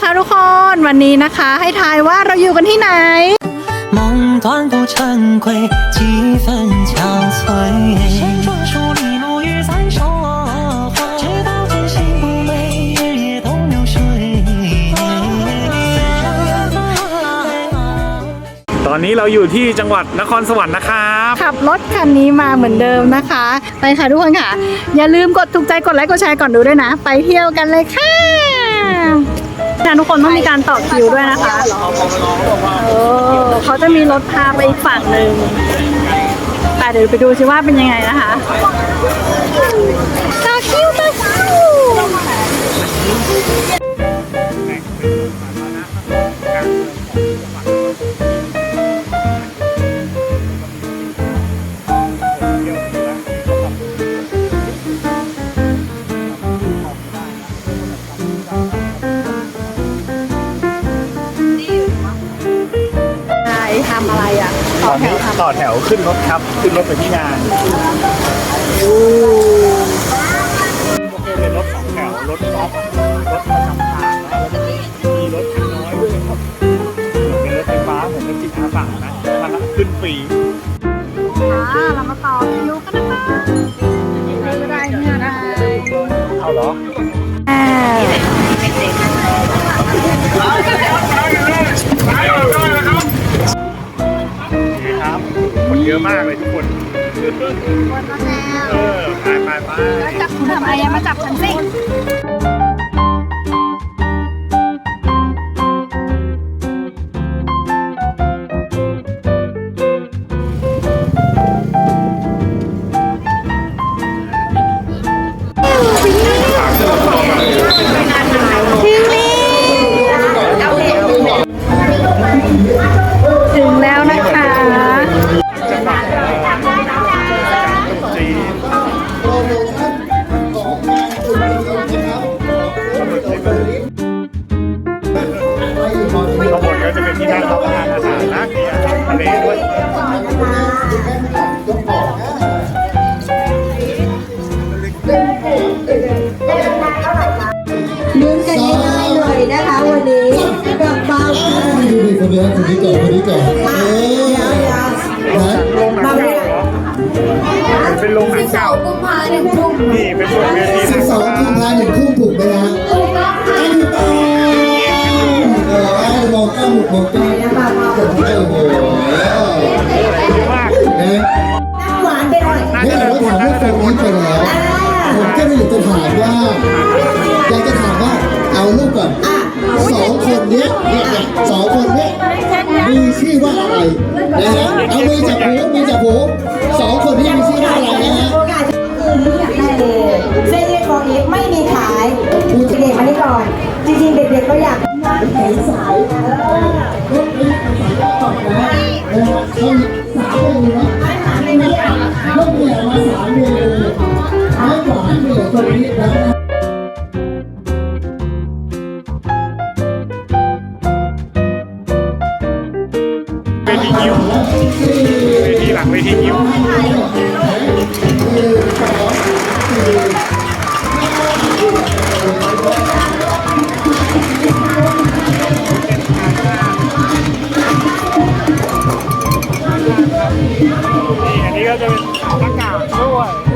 คะทุกคน วันนี้นะคะ ให้ทายว่าเราอยู่กันที่ไหน 梦断不成归，几分憔悴。谁说出一路雨伞收获？直到天心不美，日夜都流水。 ตอนนี้เราอยู่ที่จังหวัดนครสวรรค์นะครับ ขับรถคันนี้มาเหมือนเดิมนะคะ ไปค่ะทุกคนค่ะ อย่าลืมกดถูกใจกดไลค์กดแชร์ก่อนดูด้วยนะ ไปเที่ยวกันเลยค่ะ นะทุกคนต้องมีการต่อคิวด้วยนะคะเออเขาจะมีรถพาไปอีกฝั่งหนึ่งแต่เดี๋ยวไปดูซิว่าเป็นยังไงนะคะ อะไรอะตต่ออนแถนี้วทำต่อแถวขึ้นรถครับ ขึ้นรถไปที่งานเป็นรถสองแถว รถท็อปรถประจำทางนะแล้วก็มีรถน้อยด้วยครับเป็นรถไฟฟ้าเหมือนรถจิตอาสานะราคาขึ้นฟรีค่ะเรามาต่อคิวกันนะคะไม่ได้ไม่ได้เอาเหรอ ยอะมากเลยทุกคนเออไปไปไปจับคุณทำอะไรอะมาจับฉันสิ ดูดิคนนี้คนนี้ก่อนคนนี้ก่อนเออนะโรงหนังเก่าเหรอมันเป็นโรงหนังเก่ากุมภาหนึ่งทุ่มนี่เป็นส่วนเวทีสิบสองกุมภาพันธ์หนึ่งทุ่มถูกไหมฮะอันนี้ต้องเออไอ้มองก้าหมุกมองก้านะคะมาผมโอ้โหมากนะหวานไปหน่อยเนี่ยเราถามว่าคนนี้ไปแล้วผมก็เลยอยากจะถามว่าอยากจะถามว่าเอาลูกก่อนสองคนเนี้ยเนี่ยเนี่ยสองคนเนี้ย มีชื่อว่าอะไรนะฮะเอามือจับหูมือจับหูสองคนนี้มีชื่อว่าอะไรนะฮะโอกาสคืนนี้อยากได้เลยเส้นเลือดฟองนี้ไม่มีขายเด็กๆมานี่ก่อน จริงๆ เด็กๆก็อยากแขนสายรถนี้สายต่อนะนะฮะเขาสามเมนูนะรถเนี่ยมาสามเมนูท้ายหวานเนี่ยคนนี้นะ ทียิ้วเวทีหลังเวทีนิ้วนี่อันนี้ก็จะเป็นอากาศด้วย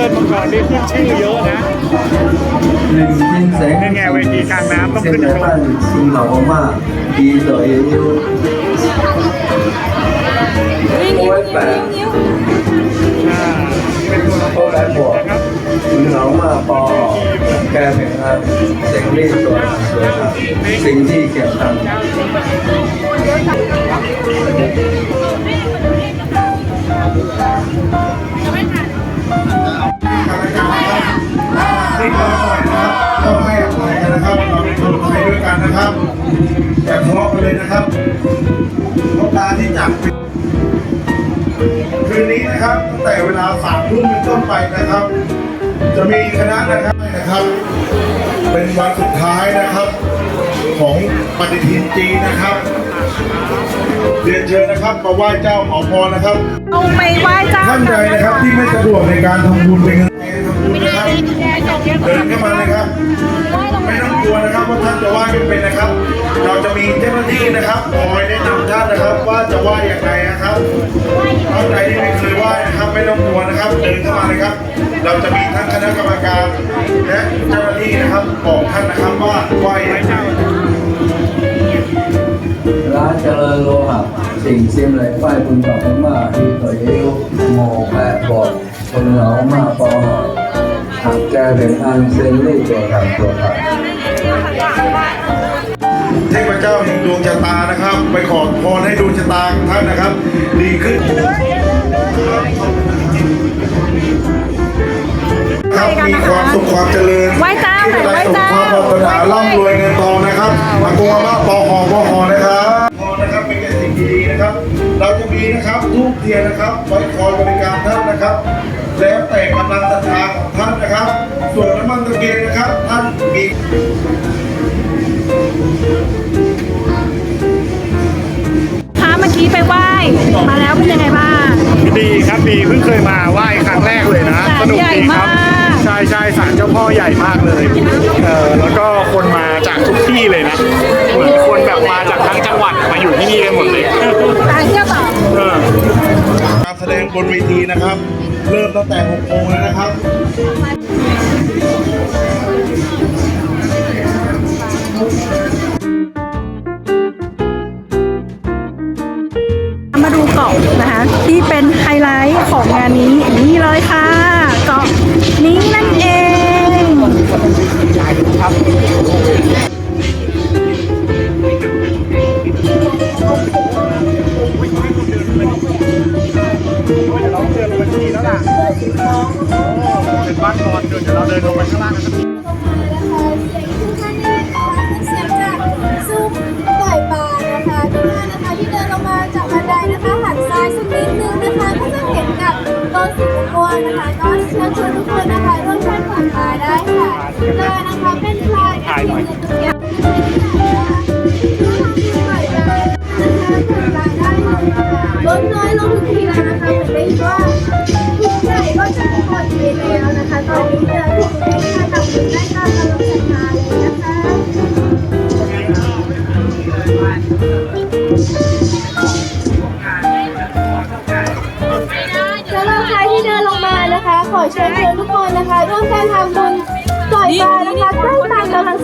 ลิศมังกรนี่ขึ้นชื่อเยอะนะหนึ่งแสงนี่ไงเวทีกลางน้ำต้องขึ้นอยู่ตั้งซึ่งเหล่ามาดีต่อเอวโอ้ยแปดโอ้ยแปดบวกเหล่ามาปอแกเปล่งขันสียงรีตัวสวยครับสิ่งที่เก็บตังค์ นิดหน่อยนะครับต้อให้อภัยกันนะครับเราเป็นไปด้วยกันนะครับแย่าทะกันเลยนะครับเพราตาที่จับคืนนี้นะครับตั้งแต่เวลาสามทุ่มเป็นต้นไปนะครับ จะมีคณะนะครับนะครับ เป็นวันสุดท้ายนะครับ ของปฏิทินจีนะครับเรียนเชิญนะครับมาไหว้เจ้าขอพรนะครับ เอาไปไหว้เจ้าท่านใดนะครับที่ไม่สะดวกในการทำบุญเป็น นะว่าท่านจะไหว้ไม่เป็นนะครับ เราจะมีเจ้าหน้าที่นะครับคอยแนะนำท่านนะครับ ว่าจะไหว้อย่างไรนะครับท่านใดที่ไม่เคยไหว้นะครับไม่ต้องกลัวนะครับเดินเข้ามาเลยครับ เราจะมีทั้งคณะกรรมการและเจ้าหน้าที่นะครับบอกท่านนะครับว่าไหว้อย่างไรร้านเจริญโลหะสิ่งเสียมไหลไฟคุณกับพม่าที่เคยเอวโมแปะบอกคนเหงามาปอหากแกเป็นอันเซนลี่ตัวทำตัวทำ เทพเจ้าแห่งดวงชะตานะครับ ไปขอพรให้ดวงชะตาของท่านนะครับ ดีขึ้นครับมีความสุขความเจริญไหว้เจ้าหน่อยไหว้เจ้าความปรารถนาร่ำรวยเงินทองนะครับอากงอาม่าปอหอปอหอนะครับพอนะครับเป็นแต่สิ่งดีๆนะครับ เราจะมีนะครับทูบเทียนนะครับไว้คอยบริการท่านนะครับ แล้วแต่กำลังศรัทธาของท่านนะครับ ส่วนน้ำมันตะเกียงนะครับท่านมี มาแล้วเป็นยังไงบ้างดีครับดีเพิ่งเคยมาไหว้ครั้งแรกเลยนะศาลสนุกใหญ่ดีครับมากใช่ใช่ศาลเจ้าพ่อใหญ่มากเลยเออแล้วก็คนมาจากทุกที่เลยนะเหมือนคนแบบมาจากทั้งจังหวัดมาอยู่ที่นี่กันหมดเลยตายเที่ยวต่อเออการแสดงบนเวทีนะครับ เริ่มตั้งแต่6โมงแล้วนะครับ ดูเกาะนะคะ ที่เป็นไฮไลท์ของงานนี้นี่เลยค่ะเกาะนี้นั่นเอง นะคะก็เชิญชวนทุกคนนะคะร่วมช่วยปล่อยปลาได้ค่ะเลยนะคะเป็นลายที่มีทุกอย่างปล่อยปลานะคะปล่อยปลาได้เลยค่ะลดน้อยลงทุกทีแล้วนะคะเหมือนได้ยินว่าผู้ใหญ่ก็จะปล่อยไปแล้วนะคะตอนนี้เจอทุกเล็ก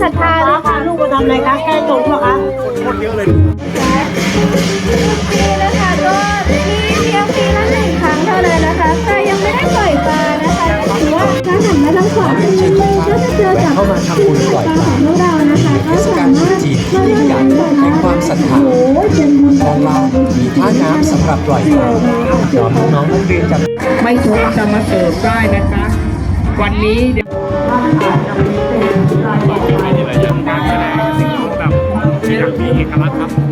ศรัทธาเลยค่ะลูกมาทำอะไรคะแค่ตกเหรอคะคนเยอะเลยนี่นะคะก็มีเพียงปีละหนึ่งครั้งเท่านั้นนะคะใครยังไม่ได้ปล่อยปลานะคะก็ถือว่าการหันมาทางขวามือก็จะเจอกับเข้ามาทำบุญปล่อยปลาของพวกเรานะคะก็สามารถมาเดินปล่อยปลาแห่งความศรัทธาโอ้ยเป็นบุญด้านล่างมีท่าน้ำสำหรับปล่อยปลาพร้อมน้องๆนักเรียนจากไม่ทุกข์จะมาเกิดได้นะคะ วันนี้เดี๋ยวนี่ อย่างมีเอกลักษณ์ครับ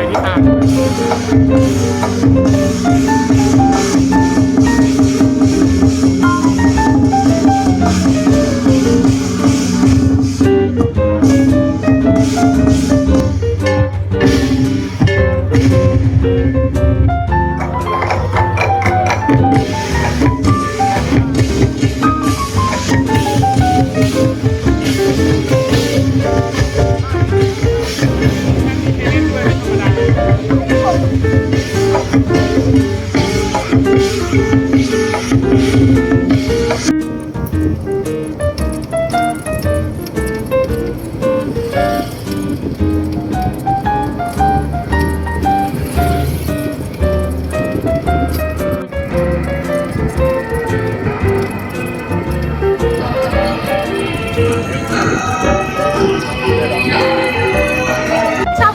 องติดไฟ Thank you.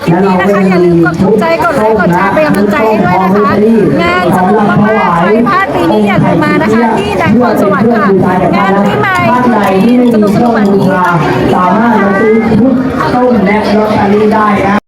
คลิปนี้นะคะอย่าลืมกดถูกใจกดไลค์กดแชร์เป็นกำลังใจให้ด้วยนะคะ งานสนุกมากๆใครพลาดปีนี้อย่าลืมมานะคะ ที่นครสวรรค์ค่ะงานปีใหม่ที่สนุกสนุกแบบนี้สามารถมาซื้อชุดต้มและลอตเตอรี่ได้ครับ